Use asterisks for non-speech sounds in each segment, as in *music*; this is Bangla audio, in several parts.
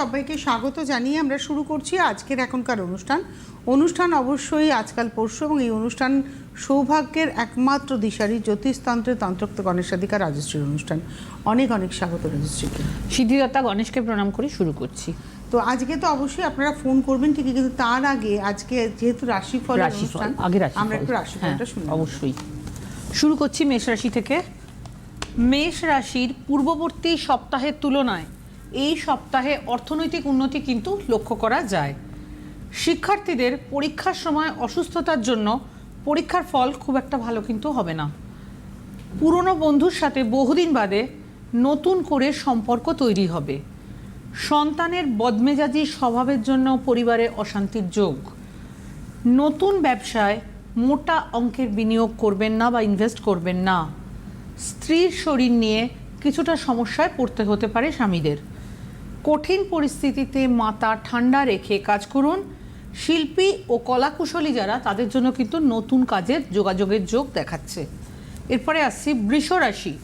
সবাইকে স্বাগত জানিয়ে আমরা শুরু করছি আজকের এখনকার অনুষ্ঠান। অনুষ্ঠান অবশ্যই আজকাল পরশু এবং এই অনুষ্ঠান সৌভাগ্যের একমাত্র দিশারি জ্যোতিষতন্ত্রের তন্ত্রোক্ত গণেশাধিকার রাজশ্রীর অনুষ্ঠান। অনেক অনেক স্বাগত রাজশ্রীকে। সিদ্ধিদাতা গণেশকে প্রণাম করে শুরু করছি। তো আজকে তো অবশ্যই আপনারা ফোন করবেন ঠিকই কিন্তু তার আগে আজকে যেহেতু রাশিফল রাশিফল আগে আমরা একটু রাশিফলটা হ্যাঁ, শুনি অবশ্যই। শুরু করছি মেষ রাশি থেকে। মেষ রাশির পূর্ববর্তী সপ্তাহের তুলনায় এই সপ্তাহে অর্থনৈতিক উন্নতি কিন্তু লক্ষ্য করা যায়। শিক্ষার্থীদের পরীক্ষার সময় অসুস্থতার জন্য পরীক্ষার ফল খুব একটা ভালো কিন্তু হবে না। পুরনো বন্ধুর সাথে বহুদিন বাদে নতুন করে সম্পর্ক তৈরি হবে। সন্তানের বদমেজাজি স্বভাবের জন্য পরিবারে অশান্তির যোগ। নতুন ব্যবসায় মোটা অঙ্কের বিনিয়োগ করবেন না বা ইনভেস্ট করবেন না। স্ত্রীর শরীর নিয়ে কিছুটা সমস্যায় পড়তে হতে পারে স্বামীদের। কঠিন পরিস্থিতিতে মাথা ঠান্ডা রেখে কাজ করুন। শিল্পী ও কলাকুশলী যারা, তাদের জন্য কিন্তু নতুন কাজের যোগাযোগের যোগ দেখাচ্ছে। এরপরে আসছি বৃষ রাশি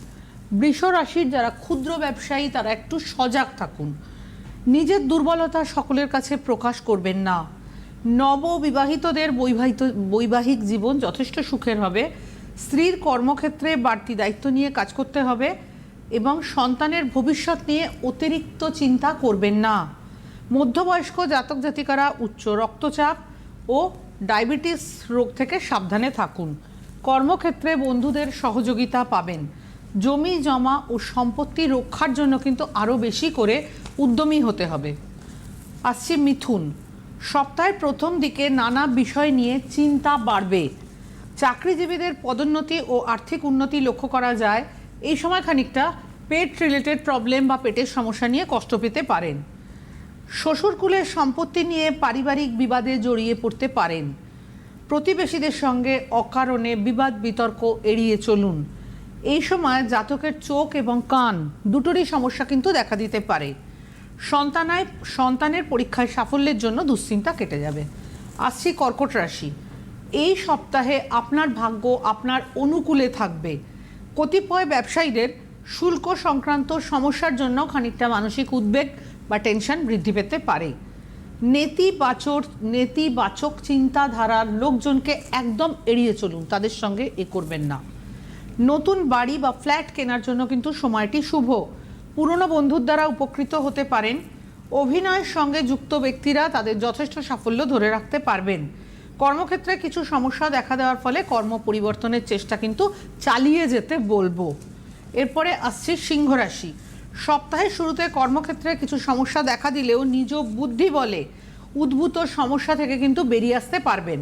রাশির যারা ক্ষুদ্র ব্যবসায়ী, তারা একটু সজাগ থাকুন। নিজের দুর্বলতা সকলের কাছে প্রকাশ করবেন না। নববিবাহিতদের বৈবাহিত, বৈবাহিক জীবন যথেষ্ট সুখের হবে। স্ত্রীর কর্মক্ষেত্রে বাড়তি দায়িত্ব নিয়ে কাজ করতে হবে। এবং সন্তানের ভবিষ্যৎ নিয়ে অতিরিক্ত চিন্তা করবেন না। মধ্যবয়স্ক জাতক জাতিকারা উচ্চ রক্তচাপ ও ডায়াবেটিস রোগ থেকে সাবধানে থাকুন। কর্মক্ষেত্রে বন্ধুদের সহযোগিতা পাবেন। জমি, জমা ও সম্পত্তি রক্ষার জন্য কিন্তু আরও বেশি করে উদ্যমী হতে হবে। আসছি মিথুন। সপ্তাহের প্রথম দিকে নানা বিষয় নিয়ে চিন্তা বাড়বে। চাকরিজীবীদের পদোন্নতি ও আর্থিক উন্নতি লক্ষ্য করা যায় এই সময় খানিকটা পেট রিলেটেড প্রবলেম বা পেটের সমস্যা নিয়ে কষ্ট পেতে পারেন। শ্বশুরকুলের সম্পত্তি নিয়ে পারিবারিক বিবাদে জড়িয়ে পড়তে পারেন। প্রতিবেশীদের সঙ্গে অকারণে বিবাদ, বিতর্ক এড়িয়ে চলুন। এই সময় জাতকের চোখ এবং কান দুটোরই সমস্যা কিন্তু দেখা দিতে পারে। সন্তানায়, সন্তানের পরীক্ষায় সাফল্যের জন্য দুশ্চিন্তা কেটে যাবে। আসছি কর্কট রাশি। এই সপ্তাহে আপনার ভাগ্য আপনার অনুকূলে থাকবে। কতিপয় ব্যবসায়ীদের শুল্ক সংক্রান্ত সমস্যার জন্য খানিকটা মানসিক উদ্বেগ বা টেনশন বৃদ্ধি পেতে পারে। নেতিবাচক নেতিবাচক চিন্তাধারার লোকজনকে একদম এড়িয়ে চলুন, তাদের সঙ্গে এ করবেন না। নতুন বাড়ি বা ফ্ল্যাট কেনার জন্য কিন্তু সময়টি শুভ। পুরনো বন্ধুর দ্বারা উপকৃত হতে পারেন। অভিনয়ের সঙ্গে যুক্ত ব্যক্তিরা তাদের যথেষ্ট সাফল্য ধরে রাখতে পারবেন। কর্মক্ষেত্রে কিছু সমস্যা দেখা দেওয়ার ফলে কর্ম পরিবর্তনের চেষ্টা কিন্তু চালিয়ে যেতে বলব। এরপরে আসছে সিংহ রাশি। সপ্তাহের শুরুতে কর্মক্ষেত্রে কিছু সমস্যা দেখা দিলেও নিজ বুদ্ধি বলে উদ্ভূত সমস্যা থেকে কিন্তু বেরিয়ে আসতে পারবেন।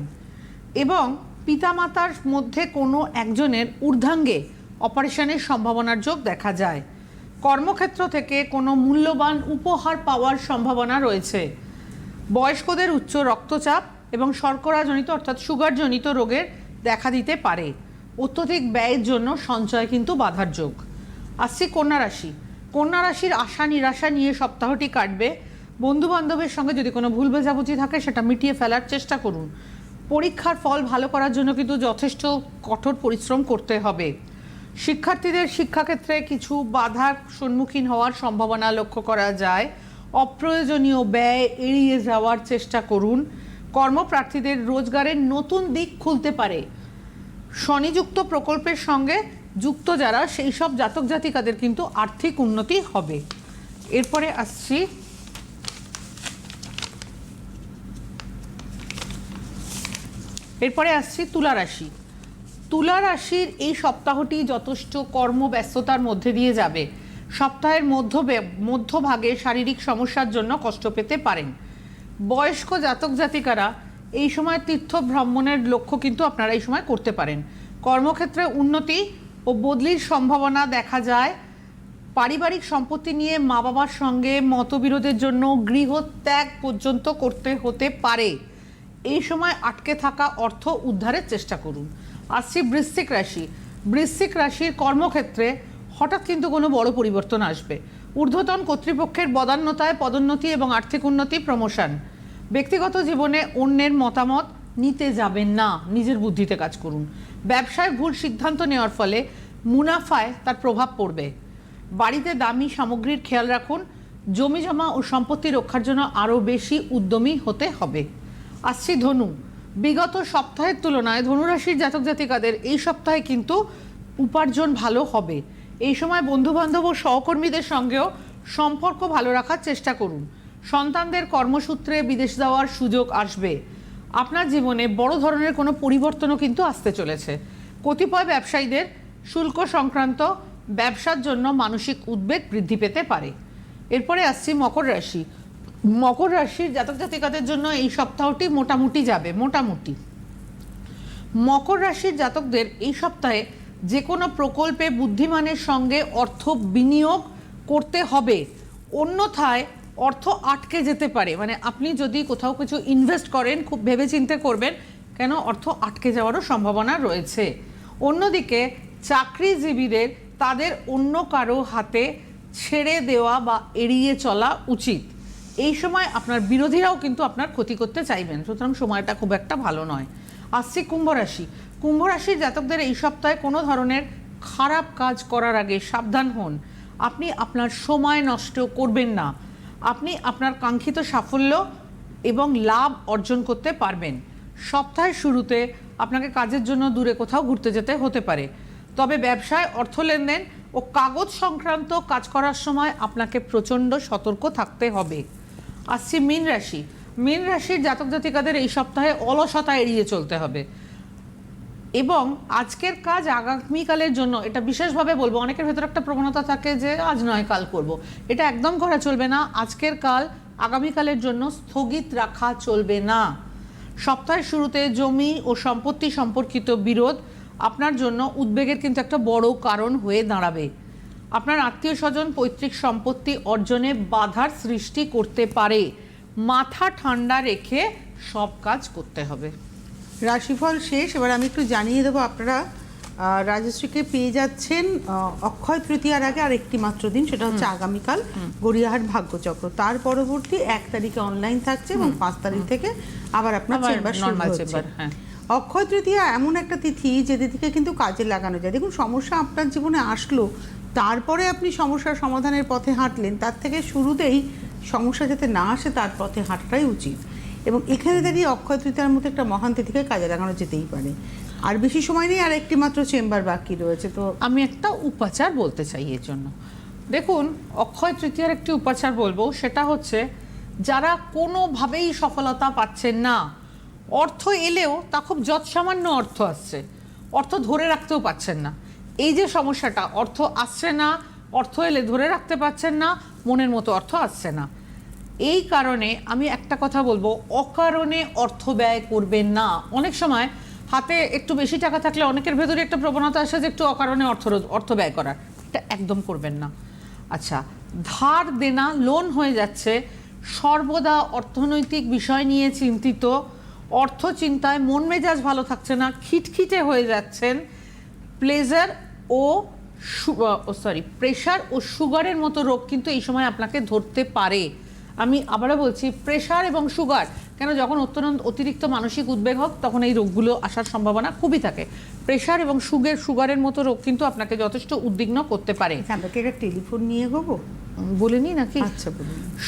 এবং পিতামাতার মধ্যে কোনো একজনের ঊর্ধ্বাঙ্গে অপারেশনের সম্ভাবনার যোগ দেখা যায়। কর্মক্ষেত্র থেকে কোনো মূল্যবান উপহার পাওয়ার সম্ভাবনা রয়েছে। বয়স্কদের উচ্চ রক্তচাপ এবং শর্করাজনিত, অর্থাৎ সুগারজনিত রোগের দেখা দিতে পারে। অত্যধিক ব্যয়ের জন্য সঞ্চয় কিন্তু বাধার যোগ। আসছি কন্যা রাশি। কন্যা রাশির আশা নিরাশা নিয়ে সপ্তাহটি কাটবে। বন্ধু বান্ধবের সঙ্গে যদি কোনো ভুল বোঝাবুঝি থাকে, সেটা মিটিয়ে ফেলার চেষ্টা করুন। পরীক্ষার ফল ভালো করার জন্য কিন্তু যথেষ্ট কঠোর পরিশ্রম করতে হবে। শিক্ষার্থীদের শিক্ষাক্ষেত্রে কিছু বাধার সম্মুখীন হওয়ার সম্ভাবনা লক্ষ্য করা যায়। অপ্রয়োজনীয় ব্যয় এড়িয়ে যাওয়ার চেষ্টা করুন। কর্মপ্রার্থীদের রোজগারের নতুন দিক খুলতে পারে। স্বনিযুক্ত প্রকল্পের সঙ্গে যুক্ত যারা, সেই সব জাতক জাতিকাদের কিন্তু আর্থিক উন্নতি হবে। এরপরে আসছি। এরপরে আসছি তুলা রাশি। তুলা রাশির এই সপ্তাহটি যথেষ্ট কর্মব্যস্ততার মধ্যে দিয়ে যাবে। সপ্তাহের মধ্য মধ্যভাগে শারীরিক সমস্যার জন্য কষ্ট পেতে পারেন। বয়স্ক জাতক জাতিকারা এই সময় তীর্থ ভ্রমণের লক্ষ্য কিন্তু আপনারা এই সময় করতে পারেন। কর্মক্ষেত্রে উন্নতি ও বদলির সম্ভাবনা দেখা যায়। পারিবারিক সম্পত্তি নিয়ে মা বাবার সঙ্গে মতবিরোধের জন্য গৃহত্যাগ পর্যন্ত করতে হতে পারে। এই সময় আটকে থাকা অর্থ উদ্ধারের চেষ্টা করুন। আসছি বৃশ্চিক রাশি। বৃশ্চিক রাশির কর্মক্ষেত্রে হঠাৎ কিন্তু কোনো বড় পরিবর্তন আসবে। ঊর্ধ্বতন কর্তৃপক্ষের বদান্যতায় পদোন্নতি এবং আর্থিক উন্নতি প্রমোশন। ব্যক্তিগত জীবনে অন্যের মতামত নিতে যাবেন না। নিজের বুদ্ধিতে কাজ করুন। ব্যবসায় ভুল সিদ্ধান্ত নেওয়ার ফলে মুনাফায় তার প্রভাব পড়বে। বাড়িতে দামি সামগ্রীর খেয়াল রাখুন। জমি জমা ও সম্পত্তি রক্ষার জন্য আরও বেশি উদ্যমী হতে হবে। আসছি ধনু। বিগত সপ্তাহের তুলনায় ধনুরাশির জাতক জাতিকাদের এই সপ্তাহে কিন্তু উপার্জন ভালো হবে। এই সময় বন্ধু বান্ধব ও সহকর্মীদের সঙ্গেও সম্পর্ক ভালো রাখার চেষ্টা করুন। সন্তানদের কর্মসূত্রে বিদেশ যাওয়ার সুযোগ আসবে। আপনার জীবনে বড় ধরনের কোনো পরিবর্তনও কিন্তু আসতে চলেছে। কতিপয় ব্যবসায়ীদের শুল্ক সংক্রান্ত ব্যবসার জন্য মানসিক উদ্বেগ বৃদ্ধি পেতে পারে। এরপরে আসছি মকর রাশি। মকর রাশির জাতক জাতিকাদের জন্য এই সপ্তাহটি মোটামুটি যাবে, মোটামুটি। মকর রাশির জাতকদের এই সপ্তাহে যে কোনো প্রকল্পে বুদ্ধিমানের সঙ্গে অর্থ বিনিয়োগ করতে হবে। অন্যথায় অর্থ আটকে যেতে পারে। মানে আপনি যদি কোথাও কিছু ইনভেস্ট করেন, খুব ভেবে ভেবেচিন্তে করবেন, কেন অর্থ আটকে যাওয়ারও সম্ভাবনা রয়েছে। অন্যদিকে চাকরিজীবীদের তাদের অন্য কারও হাতে ছেড়ে দেওয়া বা এড়িয়ে চলা উচিত। এই সময় আপনার বিরোধীরাও কিন্তু আপনার ক্ষতি করতে চাইবেন। সুতরাং সময়টা খুব একটা ভালো নয়। আসছে কুম্ভ রাশি। কুম্ভ রাশির জাতকদের এই সপ্তাহে কোনো ধরনের খারাপ কাজ করার আগে সাবধান হন। আপনি আপনার সময় নষ্ট করবেন না। আপনি আপনার কাঙ্ক্ষিত সাফল্য এবং লাভ অর্জন করতে পারবেন। সপ্তাহের শুরুতে আপনাকে কাজের জন্য দূরে কোথাও ঘুরতে যেতে হতে পারে। তবে ব্যবসায় অর্থ লেনদেন ও কাগজ সংক্রান্ত কাজ করার সময় আপনাকে প্রচণ্ড সতর্ক থাকতে হবে। আসছি মীন রাশি। মীন রাশির জাতক জাতিকাদের এই সপ্তাহে অলসতা এড়িয়ে চলতে হবে। এবং আজকের কাজ আগামীকালের জন্য, এটা বিশেষভাবে বলব, অনেকের ভেতর একটা প্রবণতা থাকে যে আজ নয় কাল করব। এটা একদম করা চলবে না, আজকের কাল আগামীকালের জন্য স্থগিত রাখা চলবে না। সপ্তাহের শুরুতে জমি ও সম্পত্তি সম্পর্কিত বিরোধ আপনার জন্য উদ্বেগের কিন্তু একটা বড় কারণ হয়ে দাঁড়াবে। আপনার আত্মীয় স্বজন পৈতৃক সম্পত্তি অর্জনে বাধার সৃষ্টি করতে পারে। মাথা ঠান্ডা রেখে সব কাজ করতে হবে। রাশিফল শেষ। এবার আমি একটু জানিয়ে দেবো আপনারা আহ, রাজশ্রীকে পেয়ে যাচ্ছেন অক্ষয় তৃতীয়ার আগে আর একটি মাত্র দিন সেটা হচ্ছে আগামীকাল গড়িয়াহাট ভাগ্যচক্র। তার পরবর্তী এক তারিখে অনলাইন থাকছে এবং পাঁচ তারিখ থেকে আবার আপনার চেম্বার শুরু হচ্ছে। হ্যাঁ। অক্ষয় তৃতীয়া এমন একটা তিথি যে তিথিকে কিন্তু কাজে লাগানো যায়। দেখুন সমস্যা আপনার জীবনে আসলো তারপরে আপনি সমস্যার সমাধানের পথে হাঁটলেন তার থেকে শুরুতেই সমস্যা যাতে না আসে তার পথে হাঁটাটাই উচিত। এবং এখানে দাঁড়িয়ে অক্ষয় তৃতীয়ার মতো একটা মহান তিথিকে কাজে লাগানো যেতেই পারে। আর বেশি সময় নেই, আর একটি মাত্র চেম্বার বাকি রয়েছে, তো আমি একটা উপাচার বলতে চাই এর জন্য। দেখুন, অক্ষয় তৃতীয়ার একটি উপাচার বলব, সেটা হচ্ছে যারা কোনোভাবেই সফলতা পাচ্ছেন না, অর্থ এলেও তা খুব যৎসামান্য অর্থ আসছে, অর্থ ধরে রাখতেও পাচ্ছেন না। এই যে সমস্যাটা, অর্থ আসছে না, অর্থ এলে ধরে রাখতে পারছেন না, মনের মতো অর্থ আসছে না। এই কারণে আমি একটা কথা বলব, অকারণে অর্থ ব্যয় করবেন না। অনেক সময় হাতে একটু বেশি টাকা থাকলে অনেকের ভেতরে একটা প্রবণতা আসে যে একটু অকারণে অর্থ অর্থ ব্যয় করার। এটা একদম করবেন না। আচ্ছা ধার দেনা, লোন হয়ে যাচ্ছে। সর্বদা অর্থনৈতিক বিষয় নিয়ে চিন্তিত। অর্থ চিন্তায় মন মেজাজ ভালো থাকছে না, খিটখিটে হয়ে যাচ্ছেন। প্লেজার ও সরি প্রেশার ও সুগারের মতো রোগ কিন্তু এই সময় আপনাকে ধরতে পারে। আমি আবারও বলছি প্রেশার এবং সুগার কেন যখন অত্যন্ত অতিরিক্ত মানসিক উদ্বেগ হোক তখন এই রোগগুলো আসার সম্ভাবনা খুবই থাকে। প্রেশার এবং সুগের সুগারের মতো রোগ কিন্তু আপনাকে যথেষ্ট উদ্বিগ্ন করতে পারে। আচ্ছা, আমরা কি একটা টেলিফোন নিয়ে গবো উম, বলে নি নাকি? আচ্ছা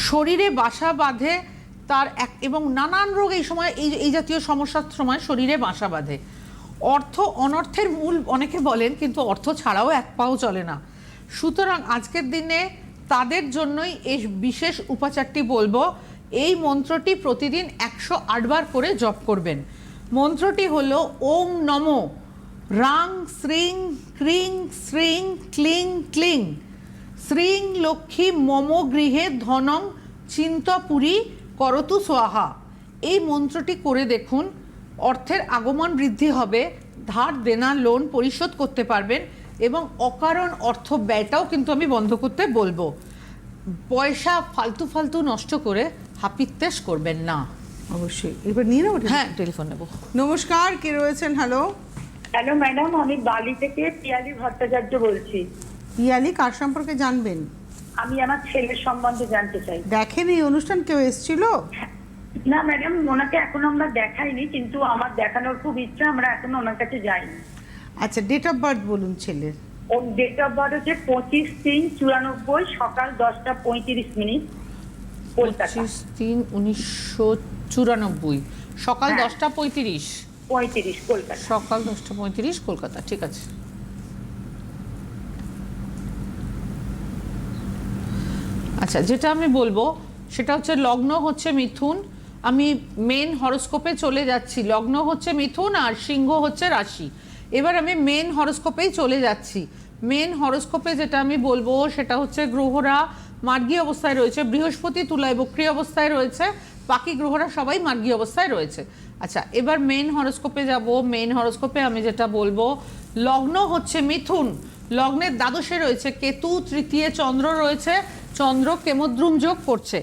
শরীরে বাসা বাঁধে তার এক এবং নানান রোগ এই সময় এই এই জাতীয় সমস্যার সময় শরীরে বাসা বাঁধে। অর্থ অনর্থের মূল অনেকে বলেন কিন্তু অর্থ ছাড়াও এক পাও চলে না। সুতরাং আজকের দিনে তাদের জন্যই এই বিশেষ উপাচারটি বলব। এই মন্ত্রটি প্রতিদিন একশো আটবার করে জপ করবেন। মন্ত্রটি হল ওম নমো। রাং, শ্রিং, ক্রিং, শ্রিং, ক্লিং ক্লিং। শ্রীং লক্ষ্মী মম গৃহে ধনং চিন্তপুরী করতু সোয়াহা এই মন্ত্রটি করে দেখুন, অর্থের আগমন বৃদ্ধি হবে, ধার, দেনা, লোন পরিশোধ করতে পারবেন। এবং অকারণ অর্থ ব্যয়টাও কিন্তু আমি বন্ধ করতে বলব। পয়সা ফালতু ফালতু নষ্ট করে হাপিত্তেশ করবেন না। অবশ্যই। এবার নিয়ে নেব হ্যাঁ টেলিফোন নেব। নমস্কার কে রয়েছেন? হ্যালো হ্যালো ম্যাডাম আমি বালি থেকে পিয়ালি ভট্টাচার্য বলছি। পিয়ালি কার সম্পর্কে জানবেন? আমি আমার ছেলের সম্বন্ধে জানতে চাই। দেখেন এই অনুষ্ঠান কেউ এসেছিল? না ম্যাডাম ওনাকে এখন আমরা দেখাইনি কিন্তু আমার দেখানোর খুব ইচ্ছা আমরা এখন ওনার কাছে যাইনি। আচ্ছা ডেট অফ বার্থ বলুন ছেলের। ওর ডেট অফ বার্থ হচ্ছে পঁচিশ তিন চুরানব্বই সকাল দশটা পঁয়ত্রিশ মিনিট কলকাতা। পঁচিশ তিন উনিশশো চুরানব্বই সকাল হ্যাঁ। দশটা পঁয়ত্রিশ। পঁয়ত্রিশ কলকাতা। সকাল দশটা পঁয়ত্রিশ কলকাতা ঠিক আছে। আচ্ছা যেটা আমি বলব সেটা হচ্ছে লগ্ন হচ্ছে মিথুন। আমি মেন হরোস্কোপে চলে যাচ্ছি। লগ্ন হচ্ছে মিথুন আর সিংহ হচ্ছে রাশি। এবার আমি মেন হরোস্কোপেই চলে যাচ্ছি। মেন হরোস্কোপে যেটা আমি বলব, সেটা হচ্ছে গ্রহরা মার্গী অবস্থায় রয়েছে, বৃহস্পতি তুলায় বক্রী অবস্থায় রয়েছে, বাকি গ্রহরা সবাই মার্গী অবস্থায় রয়েছে। আচ্ছা এবার মেন হরোস্কোপে যাব। মেন হরোস্কোপে আমি যেটা বলব, লগ্ন হচ্ছে মিথুন। লগ্নের দ্বাদশে রয়েছে কেতু, তৃতীয় চন্দ্র রয়েছে, চন্দ্র কেমদ্রুম যোগ করছে।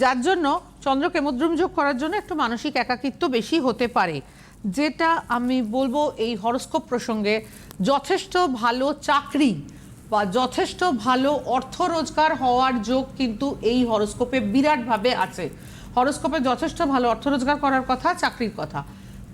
যার জন্য চন্দ্র কেমদ্রুম যোগ করার জন্য একটু মানসিক একাকিত্ব বেশি হতে পারে। যেটা আমি বলব এই হরস্কোপ প্রসঙ্গে যথেষ্ট ভালো চাকরি বা যথেষ্ট ভালো অর্থ রোজগার হওয়ার যোগ কিন্তু এই হরস্কোপে বিরাটভাবে আছে। হরস্কোপে যথেষ্ট ভালো অর্থ রোজগার করার কথা, চাকরির কথা।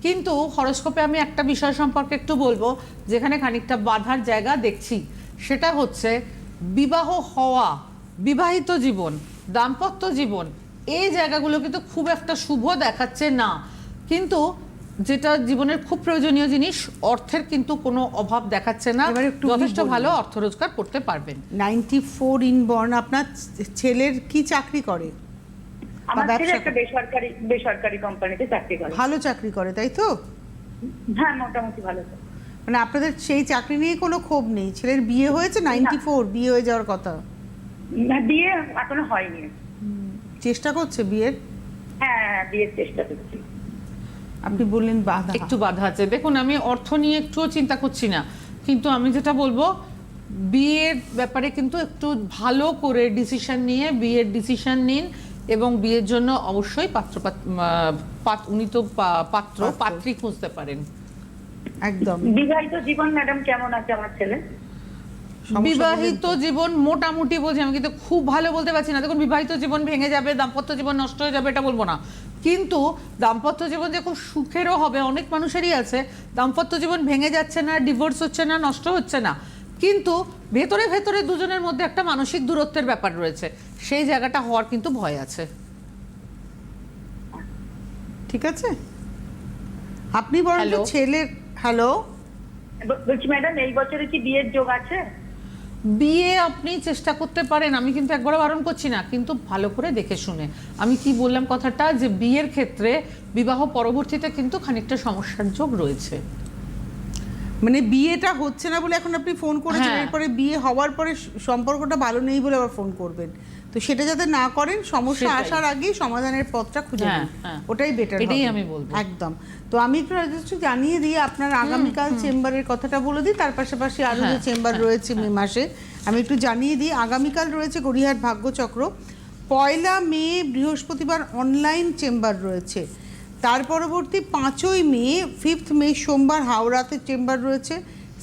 কিন্তু হরস্কোপে আমি একটা বিষয় সম্পর্কে একটু বলব, যেখানে খানিকটা বাধার জায়গা দেখছি। সেটা হচ্ছে বিবাহ হওয়া, বিবাহিত জীবন, দাম্পত্য জীবন, এই জায়গাগুলো কিন্তু খুব একটা শুভ দেখাচ্ছে না। কিন্তু যেটা জীবনের খুব প্রয়োজনীয় জিনিস অর্থের কিন্তু কোনো অভাব দেখাচ্ছে না। এবার যথেষ্ট ভালো অর্থ রোজগার করতে পারবেন। নাইনটি ফোর ইন বর্ন আপনার ছেলের কি চাকরি করে? আমার ছেলে একটা বেসরকারি বেসরকারি কোম্পানিতে চাকরি করে। ভালো চাকরি করে তাই তো? হ্যাঁ মোটামুটি ভালো। মানে আপনাদের সেই চাকরি নিয়ে কোনো ক্ষোভ নেই? ছেলের বিয়ে হয়েছে নাইনটি ফোর বিয়ে হয়ে যাওয়ার কথা? না, বিয়ে এখনও হয়নি। চেষ্টা করছে বিয়ের? হ্যাঁ হ্যাঁ, বিয়ের চেষ্টা করছি। আপনি বললেন বাধা। একটু বাধা আছে। দেখুন আমি অর্থ নিয়ে একটুও চিন্তা করছি না। কিন্তু আমি যেটা বলব বিয়ের ব্যাপারে কিন্তু একটু ভালো করে ডিসিশন নিয়ে বিয়ের ডিসিশন নিন এবং বিয়ের জন্য অবশ্যই পাত্র পাত- উনি তো পাত্র পাত্র। পাত্রী খুঁজতে পারেন। একদম। বিবাহিত জীবন ম্যাডাম কেমন আছে আমার ছেলে? বিবাহিত জীবন মোটামুটি বলছি আমি কিন্তু খুব ভালো বলতে পারছি না। দেখুন বিবাহিত জীবন ভেঙে যাবে দাম্পত্য জীবন নষ্ট হয়ে যাবে এটা বলব না। কিন্তু দাম্পত্য জীবন যে খুব সুখেরও হবে অনেক মানুষেরই আছে দাম্পত্য জীবন ভেঙে যাচ্ছে না ডিভোর্স হচ্ছে না নষ্ট হচ্ছে না। কিন্তু ভেতরে ভেতরে দুজনের মধ্যে একটা মানসিক দূরত্বের ব্যাপার রয়েছে। সেই জায়গাটা হওয়ার কিন্তু ভয় আছে। ঠিক আছে? আপনি বরং? ছেলের হ্যালো? বলছি ম্যাডাম এই বছরে কি বিয়ের যোগ আছে? বিয়ে আপনি চেষ্টা করতে পারেন আমি কিন্তু একবারও বারণ করছি না কিন্তু ভালো করে দেখে শুনে। আমি কি বললাম কথাটা? যে বিয়ের ক্ষেত্রে বিবাহ পরবর্তীতে কিন্তু খানিকটা সমস্যার যোগ রয়েছে। মানে বিয়েটা হচ্ছে না বলে এখন আপনি ফোন করেছেন হ্যাঁ। এরপরে বিয়ে হওয়ার পরে সম্পর্কটা ভালো নেই বলে আবার ফোন করবেন। তো সেটা যাতে না করেন সমস্যা আসার আগেই সমাধানের পথটা খুঁজে হ্যাঁ, নিন। হ্যাঁ। ওটাই বেটার এটাই আমি বলব। একদম। তো আমি একটু রাজশ্রী জানিয়ে দিই আপনার আগামীকাল চেম্বারের কথাটা বলে দিই তার পাশাপাশি আরও যে হ্যাঁ, চেম্বার রয়েছে মে মাসে আমি একটু জানিয়ে দিই আগামীকাল রয়েছে গড়িয়াহাট ভাগ্যচক্র। পয়লা মে বৃহস্পতিবার অনলাইন চেম্বার রয়েছে। তার পরবর্তী পাঁচই মে ফিফথ মে সোমবার হাওড়াতে চেম্বার রয়েছে।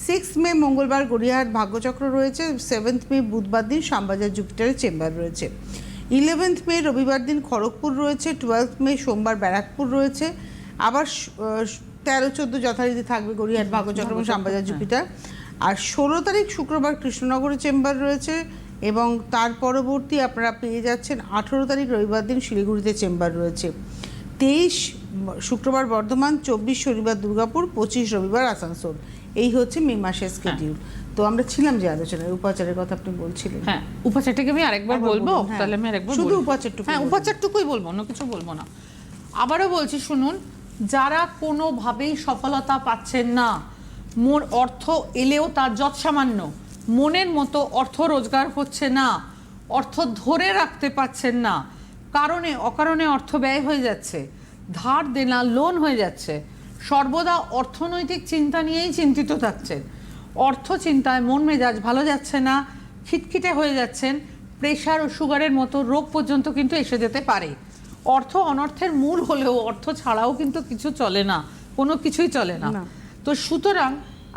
সিক্স মে মঙ্গলবার গড়িয়াহাট ভাগ্যচক্র রয়েছে সেভেন্থ মে বুধবার দিন শ্যামবাজার জুপিটারের চেম্বার রয়েছে। ইলেভেন্থ মে রবিবার দিন খড়গপুর রয়েছে টুয়েলভ মে সোমবার ব্যারাকপুর রয়েছে। আবার তেরো চোদ্দ যথারীতি থাকবে গড়িয়াহাট ভাগ্যচক্র এবং শ্যামবাজার জুপিটার। আর ষোলো তারিখ শুক্রবার কৃষ্ণনগরে চেম্বার রয়েছে এবং তার পরবর্তী আপনারা পেয়ে যাচ্ছেন আঠেরো তারিখ রবিবার দিন শিলিগুড়িতে চেম্বার রয়েছে। তেইশ শুক্রবার বর্ধমান চব্বিশ শনিবার দুর্গাপুর পঁচিশ রবিবার আসানসোল। এই হচ্ছে মে মাসের স্কেডিউল তো আমরা ছিলাম যে আলোচনায় উপাচারের কথা আপনি বলছিলেন। হ্যাঁ উপাচারটাকে আমি আরেকবার বলব? হ্যাঁ। তাহলে আমি আরেকবার শুধু উপাচারটুকু হ্যাঁ উপাচারটুকুই বলব অন্য কিছু বলব না। আবারও বলছি শুনুন যারা কোনোভাবেই সফলতা পাচ্ছেন না মোর অর্থ এলেও তার যৎসামান্য মনের মতো অর্থ রোজগার হচ্ছে না অর্থ ধরে রাখতে পারছেন না কারণে অকারণে অর্থ ব্যয় হয়ে যাচ্ছে ধার দেনা লোন হয়ে যাচ্ছে সর্বদা অর্থনৈতিক চিন্তা নিয়েই চিন্তিত থাকছেন। অর্থ চিন্তায় মন মেজাজ ভালো যাচ্ছে না খিটখিটে হয়ে যাচ্ছেন প্রেশার ও সুগারের মতো রোগ পর্যন্ত কিন্তু এসে যেতে পারে। অর্থ অনর্থের মূল হলেও অর্থ ছাড়াও কিন্তু কিছু চলে না কোনো কিছুই চলে না। তো সুতরাং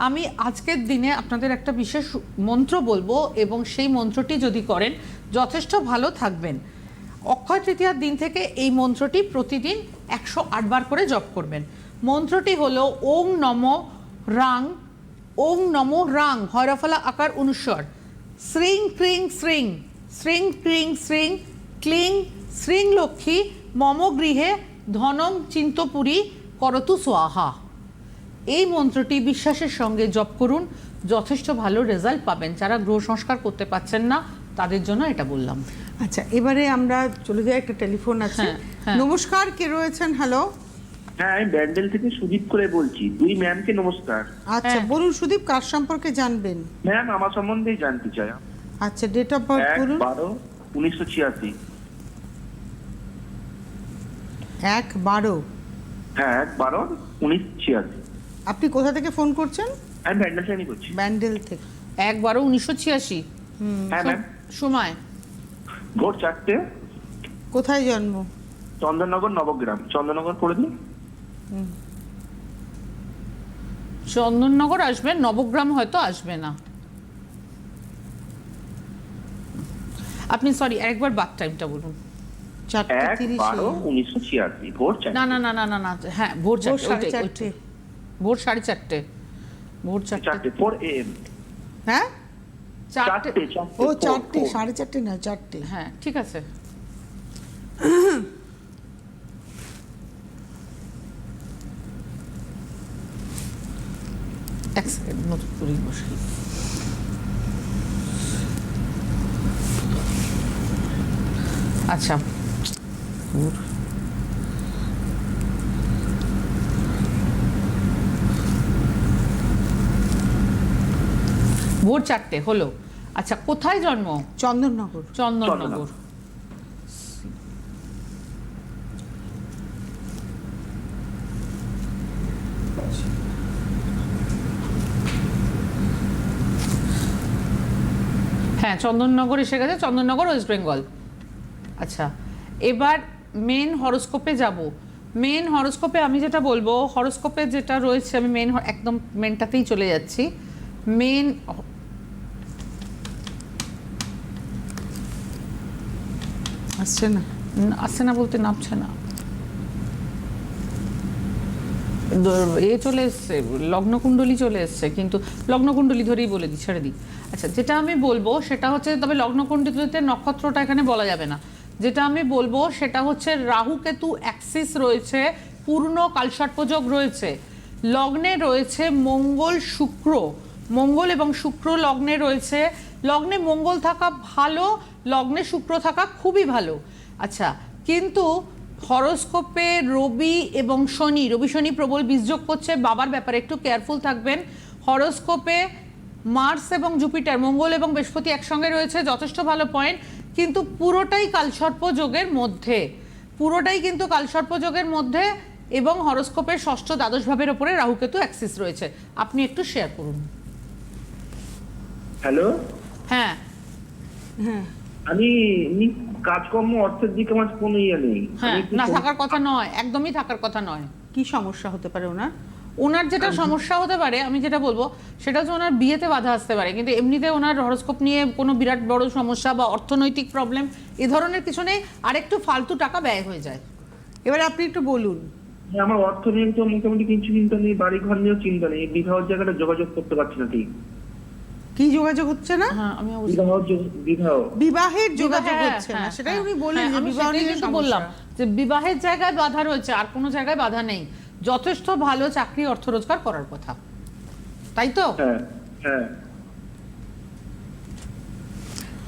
আমি আজকের দিনে আপনাদের একটা বিশেষ মন্ত্র বলব এবং সেই মন্ত্রটি যদি করেন যথেষ্ট ভালো থাকবেন। অক্ষয় তৃতীয়ার দিন থেকে এই মন্ত্রটি প্রতিদিন একশো বার করে জপ করবেন। মন্ত্রটি হল ওং নম রাং ওং নমো রাং ভৈরফলা আকার অনুস্বর। শ্রিং ক্রিং শ্রিং শ্রিং ক্রিং শ্রিং ক্লিং শ্রিং লক্ষ্মী মম গৃহে ধনম চিন্তপুরী করতু সোয়াহা এই মন্ত্রটি বিশ্বাসের সঙ্গে জপ করুন যথেষ্ট ভালো রেজাল্ট পাবেন। যারা গ্রহ সংস্কার করতে পারছেন না তাদের জন্য এটা বললাম। আচ্ছা এবারে আমরা চলে যাই একটা টেলিফোন আছে। হ্যাঁ, হ্যাঁ। নমস্কার কে রয়েছেন? হ্যালো হ্যাঁ আমি ব্যান্ডেল থেকে সুদীপ করে বলছি। দুই ম্যামকে নমস্কার। আচ্ছা হ্যাঁ। বলুন সুদীপ কার সম্পর্কে জানবেন? ম্যাম আমার সম্বন্ধেই জানতে চাই। আচ্ছা ডেট অফ বার্থ এক বলুন। বারো উনিশশো ছিয়াশি। এক বারো। হ্যাঁ এক বারো উনিশ ছিয়াশি। আপনি কোথা থেকে ফোন করছেন? আমি ব্যান্ডেল থেকে করছি ব্যান্ডেল থেকে। এক বারো উনিশশো ছিয়াশি। হ্যাঁ ম্যাম সময়। ভোর চারটে। কোথায় জন্ম? চন্দননগর নবগ্রাম। চন্দননগর করে দিন। চন্দননগর আসবেন নবগ্রাম হয়তো আসবে না। আপনি সরি একবার বাদ টাইমটা বলুন। না না না না না না হ্যাঁ ভোর চারটে সাড়ে চারটে। ভোর সাড়ে চারটে ভোর চারটে। হ্যাঁ? ও চারটে সাড়ে চারটে না চারটে। হ্যাঁ ঠিক আছে। *coughs* এক সেকেন্ড নতুন আচ্ছা। ভোর ভোর চারটে হলো। আচ্ছা কোথায় জন্ম? চন্দননগর। চন্দননগর। চন্দননগর। এসে গেছে, চন্দননগর ওয়েস্ট বেঙ্গল। আচ্ছা এবার মেন হরোস্কোপে যাব। মেন হরোস্কোপে আমি যেটা বলব হরোস্কোপে যেটা রয়েছে, আমি মেন একদম মেনটাতেই চলে যাচ্ছি। মেন আসছে না আসছে না বলতে নামছে না দ- এ চলে এসছে, লগ্নকুণ্ডলী চলে এসছে, কিন্তু লগ্নকুণ্ডলী ধরেই বলে দিই ছেড়ে দিই আচ্ছা যেটা আমি বলব সেটা হচ্ছে, তবে লগ্নকুণ্ডলীতে নক্ষত্রটা এখানে বলা যাবে না। যেটা আমি বলব সেটা হচ্ছে রাহু কেতু অ্যাক্সিস রয়েছে, পূর্ণ কালসর্পযোগ রয়েছে। লগ্নে রয়েছে মঙ্গল শুক্র। মঙ্গল এবং শুক্র লগ্নে রয়েছে। লগ্নে মঙ্গল থাকা ভালো, লগ্নে শুক্র থাকা খুবই ভালো। আচ্ছা কিন্তু হরোস্কোপে রবি এবং শনি রবি শনি প্রবল বীজযোগ করছে বাবার ব্যাপারে একটু কেয়ারফুল থাকবেন। হরোস্কোপে মার্স এবং জুপিটার মঙ্গল এবং বৃহস্পতি একসঙ্গে রয়েছে যথেষ্ট ভালো পয়েন্ট কিন্তু পুরোটাই কালসর্প যোগের মধ্যে। পুরোটাই কিন্তু কালসর্প যোগের মধ্যে এবং হরোস্কোপের ষষ্ঠ দ্বাদশ ভাবের ওপরে রাহুকেতু অ্যাক্সিস রয়েছে। আপনি একটু শেয়ার করুন। হ্যালো হ্যাঁ। হ্যাঁ। আমি কাজকর্ম অর্থের দিকে আমার কোনো ইয়ে নেই। হ্যাঁ আমি না থাকার কথা নয় একদমই থাকার কথা নয়। কি সমস্যা হতে পারে ওনার? ওনার যেটা সমস্যা হতে পারে আমি যেটা বলব সেটা হচ্ছে ওনার বিয়েতে বাধা আসতে পারে কিন্তু এমনিতে ওনার হরস্কোপ নিয়ে কোনো বিরাট বড় সমস্যা বা অর্থনৈতিক প্রবলেম এ ধরনের কিছু নেই আরেকটু ফালতু টাকা ব্যয় হয়ে যায়। এবার আপনি একটু বলুন। আমার অর্থ নিয়ে তো মোটামুটি কিছু চিন্তা নেই বাড়ি ঘর নিয়েও চিন্তা নেই বিবাহের জায়গাটা যোগাযোগ করতে পারছি না ঠিক। কি যোগাযোগ হচ্ছে না? হ্যাঁ আমি বিবাহের যোগাযোগ হ্যাঁ, হচ্ছে না হ্যাঁ, সেটাই। উনি বললেন যে আমি বিবাহ নিয়ে কিন্তু বললাম যে বিবাহের জায়গায় বাধা রয়েছে আর কোনো জায়গায় বাধা নেই। যথেষ্ট ভালো চাকরি অর্থ রোজগার করার কথা। তাই তো? হ্যাঁ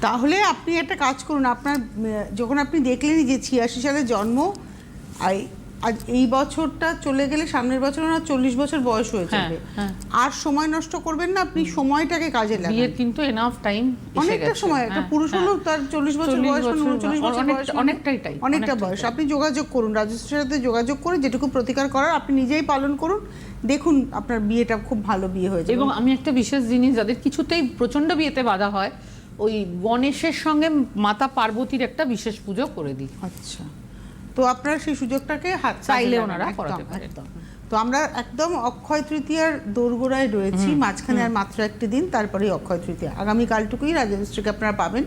তাহলে আপনি একটা কাজ করুন আপনার যখন আপনি দেখলেনই যে ছিয়াশি সালে জন্ম আই- আজ এই বছরটা চলে গেলে সামনের বছর ওনার চল্লিশ বছর বয়স হয়ে হ্যাঁ, যাবে। হ্যাঁ। আর সময় নষ্ট করবেন না আপনি সময়টাকে কাজে লাগান। বিয়ের কিন্তু এনাফ টাইম অনেকটা সময় একটা পুরুষ হলেও তার চল্লিশ বছর বয়স উনচল্লিশ বছর বয়স অনেকটাই টাইম, অনেকটা বয়স। আপনি যোগাযোগ করুন রাজস্বের সাথে যোগাযোগ করে যেটুকু প্রতিকার করার আপনি নিজেই পালন করুন। দেখুন আপনার বিয়েটা খুব ভালো বিয়ে হয়েছে। এবং আমি একটা বিশেষ জিনিস যাদের কিছুতেই প্রচণ্ড বিয়েতে বাধা হয় ওই গণেশের সঙ্গে মাতা পার্বতীর একটা বিশেষ পুজো করে দিই। আচ্ছা। তো আপনারা সেই সুযোগটাকে হাত চাইলে ওনারা করাতে পারেন। তো আমরা একদম অক্ষয় তৃতীয়ার দোরগোড়ায় রয়েছি মাঝখানে আর মাত্র একটি দিন তারপরেই অক্ষয় তৃতীয়া। আগামী কালটুকুই রাজশ্রীকে আপনারা পাবেন।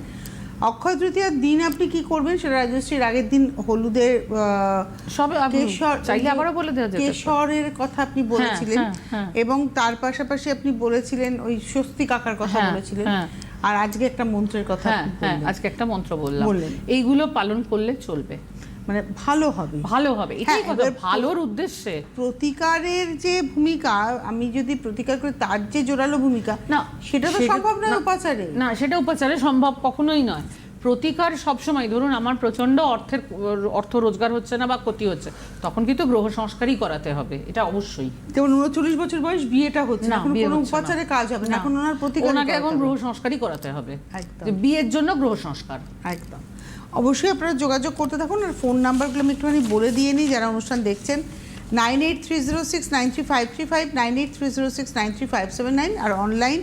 অক্ষয় তৃতীয়ার দিন আপনি কি করবেন সেটা রাজশ্রীর আগের দিন হলুদের সবে আপনি চাইলে আবারও বলে দেওয়া যেতে কেশরের কথা আপনি বলেছিলেন হ্যাঁ, হ্যাঁ। এবং তার পাশাপাশি আপনি বলেছিলেন ওই স্বস্তি কাকার কথা হ্যাঁ, বলেছিলেন। হ্যাঁ। আর আজকে একটা মন্ত্রের কথা হ্যাঁ হ্যাঁ আজকে একটা মন্ত্র বললাম। বললেন। এইগুলো পালন করলে চলবে। মানে ভালো হবে। ভালো হবে এটাই হ্যাঁ, কথা ভালোর উদ্দেশ্যে। প্রতিকারের যে ভূমিকা আমি যদি প্রতিকার করে তার যে জোরালো ভূমিকা না সেটা তো সম্ভব নয় উপাচারে। না সেটা উপাচারে সম্ভব কখনোই নয়। প্রতিকার সবসময় ধরুন আমার প্রচণ্ড অর্থের অর্থ রোজগার হচ্ছে না বা ক্ষতি হচ্ছে তখন কিন্তু গ্রহ সংস্কারই করাতে হবে এটা অবশ্যই। যেমন উনচল্লিশ বছর বয়স বিয়েটা হচ্ছে না কোনো উপাচারে কাজ হবে না না। এখন ওনার প্রতিকার ওনাকে এখন গ্রহ সংস্কারই করাতে হবে। যে বিয়ের জন্য গ্রহ সংস্কার। একদম। অবশ্যই আপনারা যোগাযোগ করতে থাকুন আর ফোন নাম্বারগুলো আমি একটুখানি বলে দিয়ে নিই যারা অনুষ্ঠান দেখছেন। Nine eight three zero six nine three five three five nine eight three zero six nine three five seven nine আর অনলাইন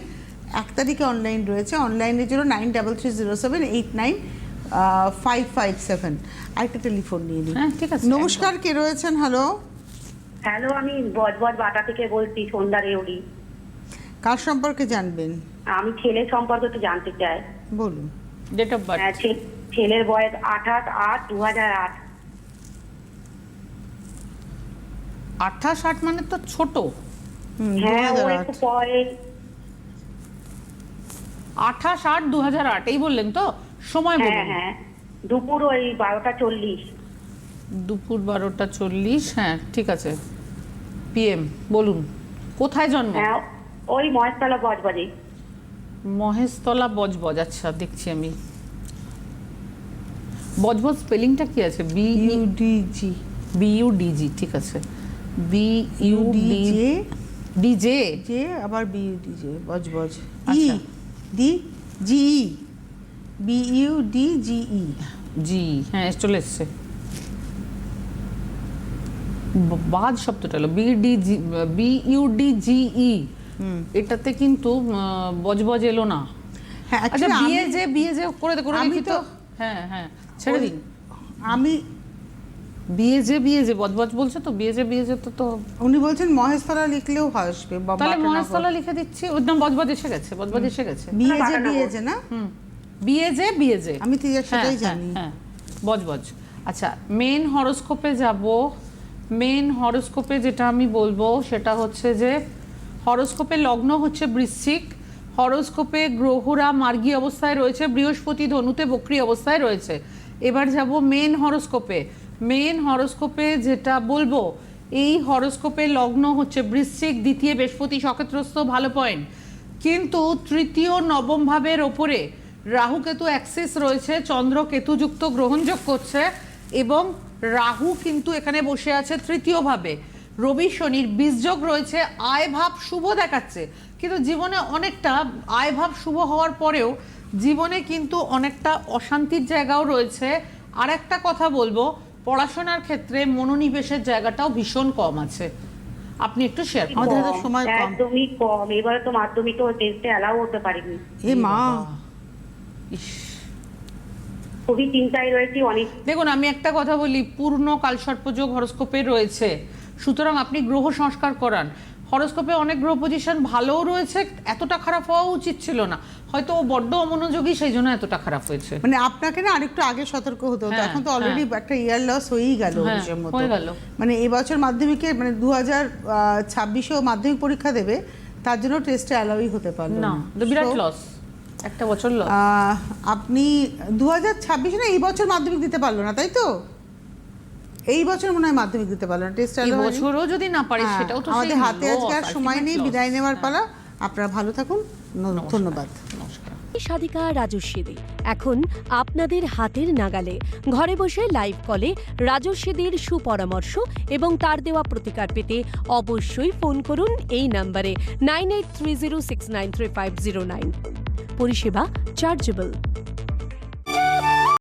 এক তারিখে অনলাইন রয়েছে। অনলাইনের জন্য nine double three zero seven eight nine five five seven. আরেকটা টেলিফোন নিয়ে নিই। হ্যাঁ, ঠিক আছে, নমস্কার কে রয়েছেন? হ্যালো। হ্যালো আমি বজবজ বাটা থেকে বলছি সন্ধ্যা রেউড়ি। কার সম্পর্কে জানবেন? আমি ছেলে সম্পর্কে একটু জানতে চাই। বলুন। ডেট অফ বার্থ হ্যাঁ, ছেলের বয়স আঠাশ আট দু হাজার আট। আঠাশ আট মানে তো ছোট। দু হ্যাঁ ও হাজার একটু আট পরে। আঠাশ আট দু হাজার আট এই বললেন তো? সময় হ্যাঁ বলুন। হ্যাঁ দুপুর ওই বারোটা চল্লিশ। দুপুর বারোটা চল্লিশ হ্যাঁ ঠিক আছে। পিএম বলুন কোথায় জন্ম? হ্যাঁ ওই মহেশতলা বজবজে মহেশতলা বজবজ আচ্ছা দেখছি আমি। বজবজ স্পেলিংটা কি আছে? B U D G B U D G ঠিক আছে। B U D U D J D J J J আবার B D J Budge Budge E আচ্ছা। D G E B U D G E G হ্যাঁ চলে এসছে। বাজ শব্দটা হলো B D G B U D G E এটাতে কিন্তু বজবজ এলো না। হ্যাঁ আচ্ছা বিয়ে যে বিয়ে যে করে করে আমি তো- হ্যাঁ হ্যাঁ ছেড়ে দিন। আমি বিয়ে যে বিয়ে যে বজবজ বলছে তো বিয়ে যে বিয়ে যে তো তো উনি বলছেন মহেশতলা লিখলেও আসবে তাহলে মহেশতলা লিখে দিচ্ছি ওর নাম বজবজ এসে গেছে বজবজ এসে গেছে। বিয়ে যে বিয়ে যে না? হুম। বিয়ে যে বিয়ে যে আমি তো হ্যাঁ, সেটাই হ্যাঁ, জানি। হ্যাঁ বজ বজ আচ্ছা মেন হরোস্কোপে যাব। মেন হরোস্কোপে যেটা আমি বলব সেটা হচ্ছে যে হরোস্কোপে লগ্ন হচ্ছে বৃশ্চিক হরোস্কোপে গ্রহরা মার্গী অবস্থায় রয়েছে, বৃহস্পতি ধনুতে বক্রী অবস্থায় রয়েছে। এবার যাব মেন হরোস্কোপে। মেন হরোস্কোপে যেটা বলব, এই হরোস্কোপে লগ্ন হচ্ছে বৃশ্চিক, দ্বিতীয় বৃহস্পতি সক্ষেত্রস্থ ভালো পয়েন্ট। কিন্তু তৃতীয় নবম ভাবের ওপরে রাহু কেতু অ্যাক্সিস রয়েছে, চন্দ্র কেতুযুক্ত গ্রহণযোগ করছে এবং রাহু কিন্তু এখানে বসে আছে তৃতীয়ভাবে রবি শনির বীজযোগ রয়েছে, আয় ভাব শুভ দেখাচ্ছে। কিন্তু জীবনে অনেকটা আয় ভাব শুভ হওয়ার পরেও জীবনে কিন্তু অনেকটা অশান্তির জায়গাও রয়েছে। আর একটা কথা বলব পড়াশোনার ক্ষেত্রে মনোনিবেশের জায়গাটাও ভীষণ কম আছে। আপনি একটু শেয়ার আমাদের সময় কম। একদমই কম। এবারে তো মাধ্যমিকও টেস্টে অ্যালাউ হতে পারিনি। এ মা। খুবই চিন্তায় রয়েছি অনেক। দেখুন আমি একটা কথা বলি পূর্ণ কালসর্পযোগ হরস্কোপে রয়েছে। সুতরাং আপনি গ্রহ সংস্কার করান। হরস্কোপে অনেক গ্রহ পজিশন ভালোও রয়েছে এতটা খারাপ হওয়া উচিত ছিল না। হয়তো ও বড্ড অমনোযোগী সেই জন্য এতটা খারাপ হয়েছে। মানে আপনাকে না আরেকটু আগে সতর্ক হতে হতো। হ্যাঁ, এখন তো অলরেডি একটা ইয়ার লস হয়েই গেল হ্যাঁ, হয়ে গেল। মানে এবছর মাধ্যমিকে মানে দু হাজার ছাব্বিশেও মাধ্যমিক পরীক্ষা দেবে তার জন্য টেস্টে অ্যালাউই হতে পারল না বিরাট লস একটা বছর লস আপনি দু হাজার ছাব্বিশে না এই বছর মাধ্যমিক দিতে পারল না তাই তো? এই বছর মনে হয় মাধ্যমিক দিতে পারল না টেস্ট এই বছরও যদি না পারে সেটাও তো আমাদের হাতে আজকে আর সময় নেই বিদায় নেওয়ার পালা। আপনারা ভালো থাকুন ধন্যবাদ। সাধিকা রাজস্বীদি। এখন আপনাদের হাতের নাগালে ঘরে বসে লাইভ কলে রাজস্বীদির সুপরামর্শ এবং তার দেওয়া প্রতিকার পেতে অবশ্যই ফোন করুন এই নাম্বারে nine eight three zero six nine three five zero nine পরিষেবা চার্জেবল